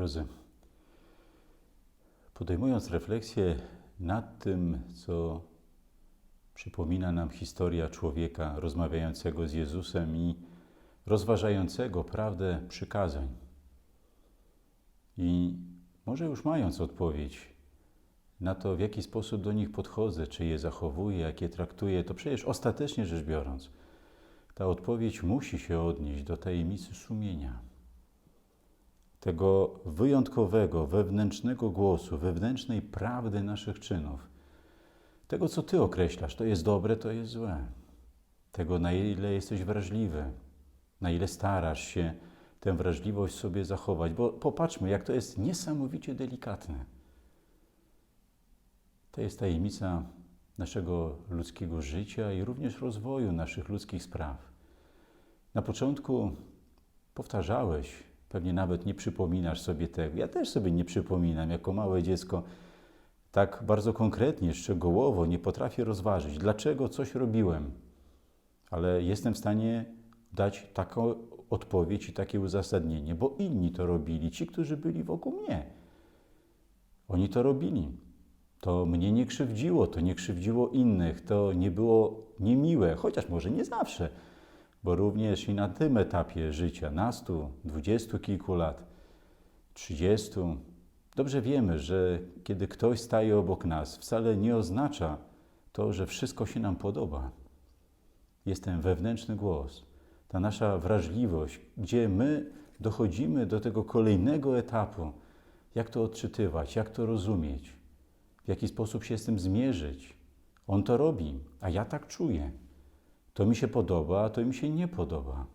drodzy, podejmując refleksję nad tym, co przypomina nam historia człowieka rozmawiającego z Jezusem i rozważającego prawdę przykazań, i może już mając odpowiedź na to, w jaki sposób do nich podchodzę, czy je zachowuję, jak je traktuję, to przecież ostatecznie rzecz biorąc, ta odpowiedź musi się odnieść do tajemnicy sumienia tego wyjątkowego, wewnętrznego głosu, wewnętrznej prawdy naszych czynów. Tego, co Ty określasz, to jest dobre, to jest złe. Tego, na ile jesteś wrażliwy, na ile starasz się tę wrażliwość sobie zachować. Bo popatrzmy, jak to jest niesamowicie delikatne. To jest tajemnica naszego ludzkiego życia i również rozwoju naszych ludzkich spraw. Na początku powtarzałeś, pewnie nawet nie przypominasz sobie tego. Ja też sobie nie przypominam, jako małe dziecko, tak bardzo konkretnie, szczegółowo nie potrafię rozważyć, dlaczego coś robiłem, ale jestem w stanie dać taką odpowiedź i takie uzasadnienie, bo inni to robili, ci, którzy byli wokół mnie. Oni to robili. To mnie nie krzywdziło, to nie krzywdziło innych, to nie było niemiłe, chociaż może nie zawsze, bo również i na tym etapie życia, nastu, dwudziestu kilku lat, trzydziestu, dobrze wiemy, że kiedy ktoś staje obok nas, wcale nie oznacza to, że wszystko się nam podoba. Jest ten wewnętrzny głos, ta nasza wrażliwość, gdzie my dochodzimy do tego kolejnego etapu, jak to odczytywać, jak to rozumieć, w jaki sposób się z tym zmierzyć. On to robi, a ja tak czuję. To mi się podoba, a to mi się nie podoba.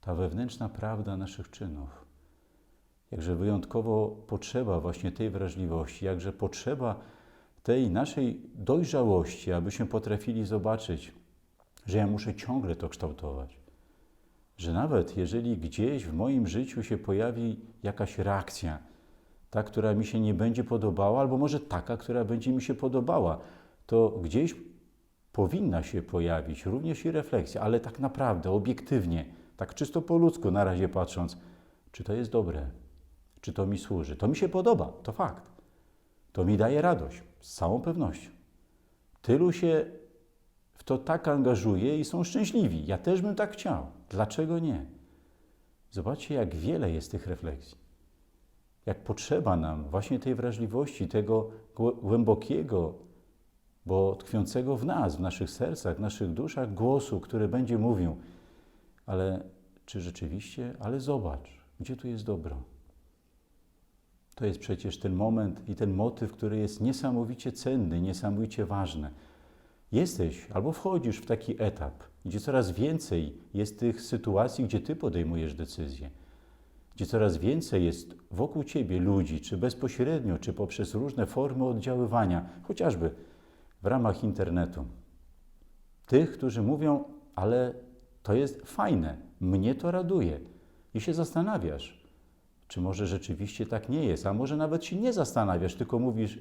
Ta wewnętrzna prawda naszych czynów. Jakże wyjątkowo potrzeba właśnie tej wrażliwości, jakże potrzeba tej naszej dojrzałości, abyśmy potrafili zobaczyć, że ja muszę ciągle to kształtować. Że nawet jeżeli gdzieś w moim życiu się pojawi jakaś reakcja, ta, która mi się nie będzie podobała, albo może taka, która będzie mi się podobała, to gdzieś powinna się pojawić również i refleksja, ale tak naprawdę, obiektywnie, tak czysto po ludzku na razie patrząc, czy to jest dobre, czy to mi służy. To mi się podoba, to fakt. To mi daje radość, z całą pewnością. Tylu się w to tak angażuje i są szczęśliwi. Ja też bym tak chciał. Dlaczego nie? Zobaczcie, jak wiele jest tych refleksji. Jak potrzeba nam właśnie tej wrażliwości, tego głębokiego, bo tkwiącego w nas, w naszych sercach, w naszych duszach głosu, który będzie mówił, ale czy rzeczywiście, ale zobacz, gdzie tu jest dobro. To jest przecież ten moment i ten motyw, który jest niesamowicie cenny, niesamowicie ważny. Jesteś albo wchodzisz w taki etap, gdzie coraz więcej jest tych sytuacji, gdzie ty podejmujesz decyzje, gdzie coraz więcej jest wokół ciebie ludzi, czy bezpośrednio, czy poprzez różne formy oddziaływania, chociażby w ramach internetu. Tych, którzy mówią, ale to jest fajne, mnie to raduje. I się zastanawiasz, czy może rzeczywiście tak nie jest, a może nawet się nie zastanawiasz, tylko mówisz,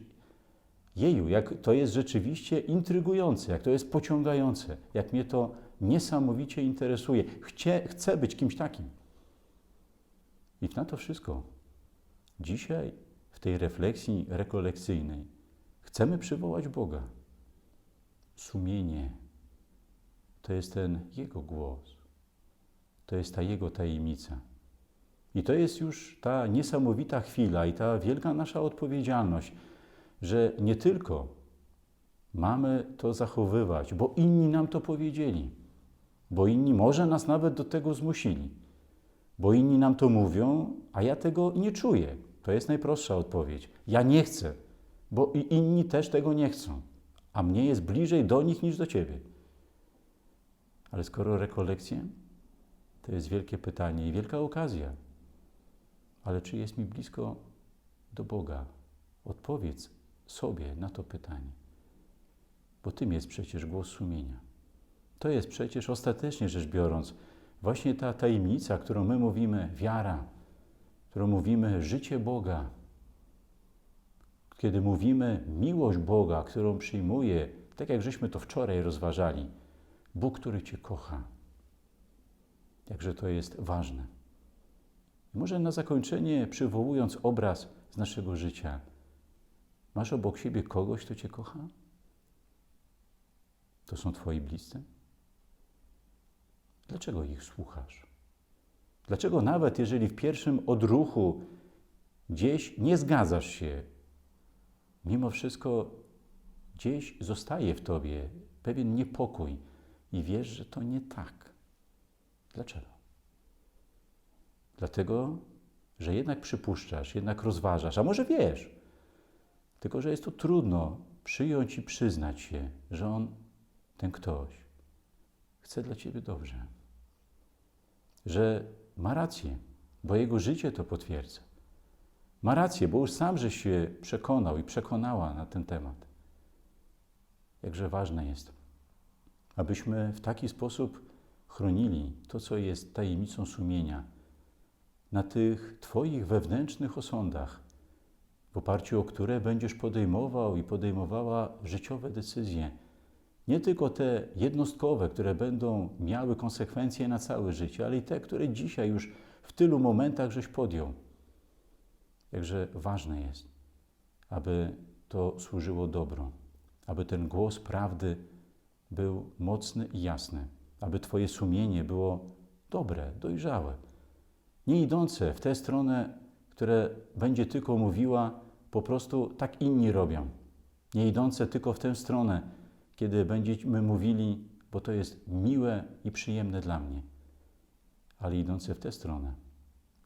jeju, jak to jest rzeczywiście intrygujące, jak to jest pociągające, jak mnie to niesamowicie interesuje. Chcie, chcę być kimś takim. I na to wszystko dzisiaj w tej refleksji rekolekcyjnej chcemy przywołać Boga sumienie. To jest ten Jego głos. To jest ta Jego tajemnica. I to jest już ta niesamowita chwila i ta wielka nasza odpowiedzialność, że nie tylko mamy to zachowywać, bo inni nam to powiedzieli, bo inni może nas nawet do tego zmusili, bo inni nam to mówią, a ja tego nie czuję. To jest najprostsza odpowiedź. Ja nie chcę, bo i inni też tego nie chcą a mnie jest bliżej do nich niż do ciebie. Ale skoro rekolekcje, to jest wielkie pytanie i wielka okazja. Ale czy jest mi blisko do Boga? Odpowiedz sobie na to pytanie. Bo tym jest przecież głos sumienia. To jest przecież ostatecznie rzecz biorąc właśnie ta tajemnica, którą my mówimy wiara, którą mówimy życie Boga, kiedy mówimy miłość Boga, którą przyjmuje, tak jak żeśmy to wczoraj rozważali, Bóg, który Cię kocha. Jakże to jest ważne. Może na zakończenie, przywołując obraz z naszego życia, masz obok siebie kogoś, kto Cię kocha? To są Twoi bliscy? Dlaczego ich słuchasz? Dlaczego nawet jeżeli w pierwszym odruchu gdzieś nie zgadzasz się, mimo wszystko gdzieś zostaje w tobie pewien niepokój i wiesz, że to nie tak? Dlaczego? Dlatego, że jednak przypuszczasz, jednak rozważasz, a może wiesz, tylko że jest to trudno przyjąć i przyznać się, że on, ten ktoś, chce dla ciebie dobrze. Że ma rację, bo jego życie to potwierdza. Ma rację, bo już sam żeś się przekonał i przekonała na ten temat. Jakże ważne jest, abyśmy w taki sposób chronili to, co jest tajemnicą sumienia, na tych Twoich wewnętrznych osądach, w oparciu o które będziesz podejmował i podejmowała życiowe decyzje. Nie tylko te jednostkowe, które będą miały konsekwencje na całe życie, ale i te, które dzisiaj już w tylu momentach żeś podjął. Jakże ważne jest, aby to służyło dobro, aby ten głos prawdy był mocny i jasny, aby Twoje sumienie było dobre, dojrzałe, nie idące w tę stronę, które będzie tylko mówiła, po prostu tak inni robią. Nie idące tylko w tę stronę, kiedy będziemy mówili, bo to jest miłe i przyjemne dla mnie, ale idące w tę stronę,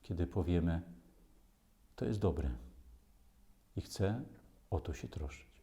kiedy powiemy, to jest dobre i chcę o to się troszczyć.